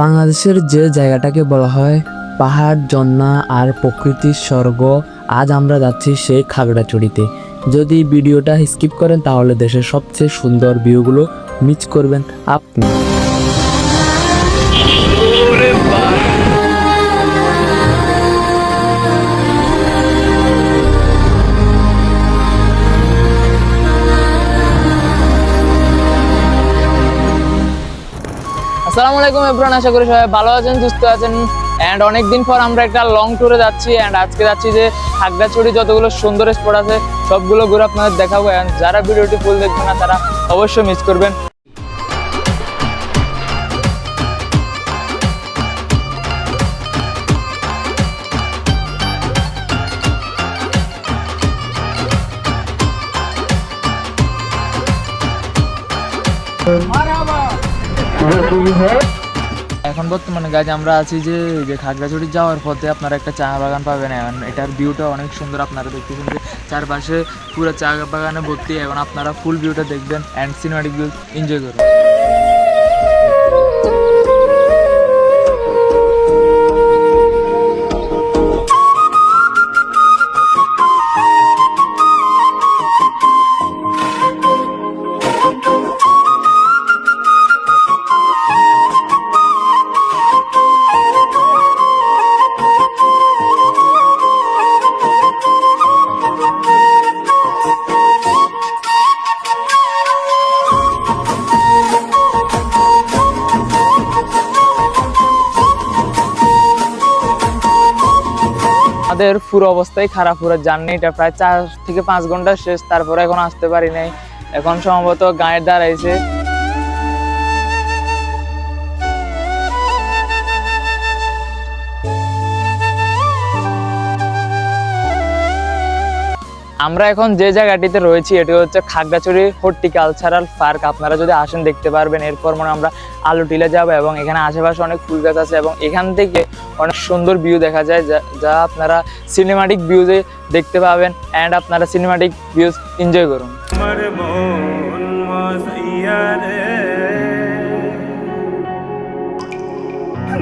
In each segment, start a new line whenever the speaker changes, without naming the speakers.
বাংলাদেশের যে জায়গাটাকে বলা হয় পাহাড় জন্না আর প্রকৃতির স্বর্গ, আজ আমরা যাচ্ছি সেই খাগড়াছড়িতে। যদি ভিডিওটা স্কিপ করেন তাহলে দেশের সবচেয়ে সুন্দর ভিউগুলো মিস করবেন আপনি।
আসসালামু আলাইকুম এভরান আশা করি সবাই ভালো আছেন, সুস্থ আছেন। অ্যান্ড অনেকদিন পর আমরা একটা লং ট্যুরে যাচ্ছি অ্যান্ড আজকে যাচ্ছি যে খাগড়াছড়ি, যতগুলো সুন্দর স্পট আছে, সবগুলো ঘুরে আপনাদের দেখাবো। অ্যান্ড যারা ভিডিওটি ফুল দেখবে না, তারা অবশ্যই মিস করবেন। এখন বর্তমানে গাছ আমরা আছি যে যে খাগড়াছড়ি যাওয়ার পথে আপনারা একটা চা বাগান পাবেন। এখন এটার ভিউটা অনেক সুন্দর, আপনারা দেখতেছেন যে চারপাশে পুরো চা বাগানে ভর্তি। এখন আপনারা ফুল ভিউটা দেখবেন অ্যান্ড সিনেমাটিক ভিউ এনজয় করবেন। আমাদের পুরো অবস্থায় খারাপ, পুরো জার্নিটা প্রায় চার থেকে পাঁচ ঘণ্টা শেষ, তারপরে এখন আসতে পারি নাই। এখন সম্ভবত গাঁয়ের দাঁড়াইছে। আমরা এখন যে জায়গাটিতে রয়েছি, এটি হচ্ছে খাগড়াছড়ি হর্টিকালচারাল পার্ক। আপনারা যদি আসেন, দেখতে পারবেন। এরপর মনে আমরা আলু টিলে যাব এবং এখানে আশেপাশে অনেক ফুল গাছ আছে এবং এখান থেকে অনেক সুন্দর ভিউ দেখা যায়, যা- আপনারা সিনেমাটিক ভিউজে দেখতে পাবেন অ্যান্ড আপনারা সিনেমাটিক ভিউজ এনজয় করুন।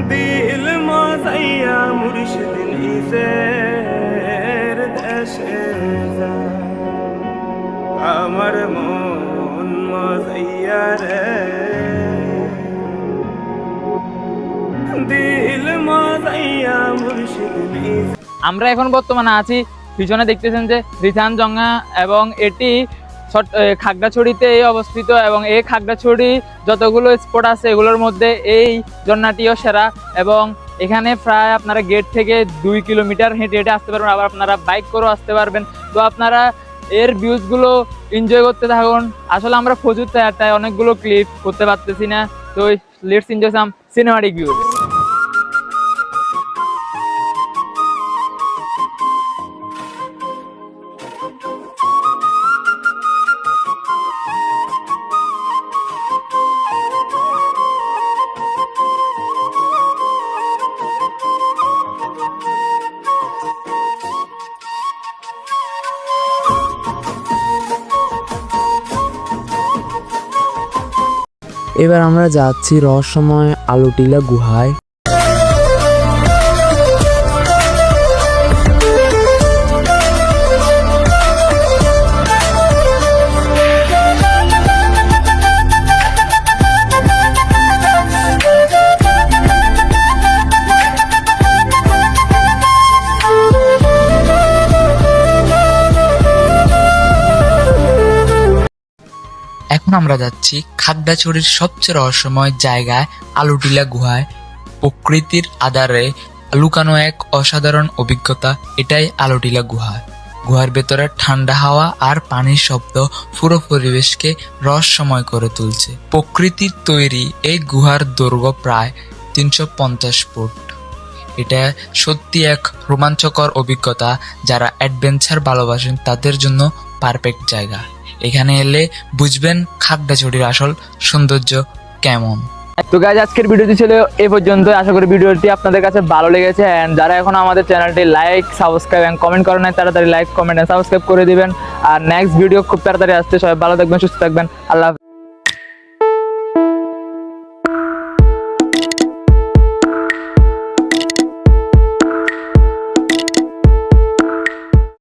দিল মুর্শিদ। আমরা
এখন বর্তমানে আছি, পিছনে দেখতেছেন যে রিথান জঙ্গা এবং এটি খাগড়াছড়িতে অবস্থিত এবং এই খাগড়াছড়ি যতগুলো স্পট আছে এগুলোর মধ্যে এই জন্নাটিও সেরা এবং এখানে প্রায় আপনারা গেট থেকে দুই কিলোমিটার হেঁটে হেঁটে আসতে পারবেন, আবার আপনারা বাইক করেও আসতে পারবেন। তো আপনারা এর ভিউজগুলো এনজয় করতে থাকুন। আসলে আমরা প্রচুর তাই অনেকগুলো ক্লিপ করতে পারতেছি না। তো let's enjoy some cinematic views
এবার আমরা যাচ্ছি রহস্যময় আলোটিলা গুহায়।
এখন আমরা যাচ্ছি খাগড়াছড়ির সবচেয়ে রহস্যময় জায়গায় আলুটিলা গুহায়। প্রকৃতির আধারে লুকানো এক অসাধারণ অভিজ্ঞতা, এটাই আলুটিলা গুহা। গুহার ভেতরে ঠান্ডা হাওয়া আর পানির শব্দ পুরো পরিবেশকে রহস্যময় করে তুলছে। প্রকৃতির তৈরি এই গুহার দৈর্ঘ্য প্রায় তিনশো পঞ্চাশ ফুট। এটা সত্যি এক রোমাঞ্চকর অভিজ্ঞতা যারা অ্যাডভেঞ্চার ভালোবাসেন তাদের জন্য পারফেক্ট জায়গা। এখানে এলে বুঝবেন খাগড়াছড়ির আসল সৌন্দর্য কেমন।
তো গাইজ আজকের ভিডিওটি ছিল এ পর্যন্ত আশা করি ভিডিওটি আপনাদের কাছে ভালো লেগেছে। অ্যান্ড যারা এখন আমাদের চ্যানেলটি লাইক সাবস্ক্রাইব অ্যান্ড কমেন্ট করেন নাই, তাড়াতাড়ি লাইক কমেন্ট সাবস্ক্রাইব করে দিবেন। আর নেক্সট ভিডিও খুব তাড়াতাড়ি আসতে সবাই ভালো থাকবেন, সুস্থ থাকবেন। আল্লাহ।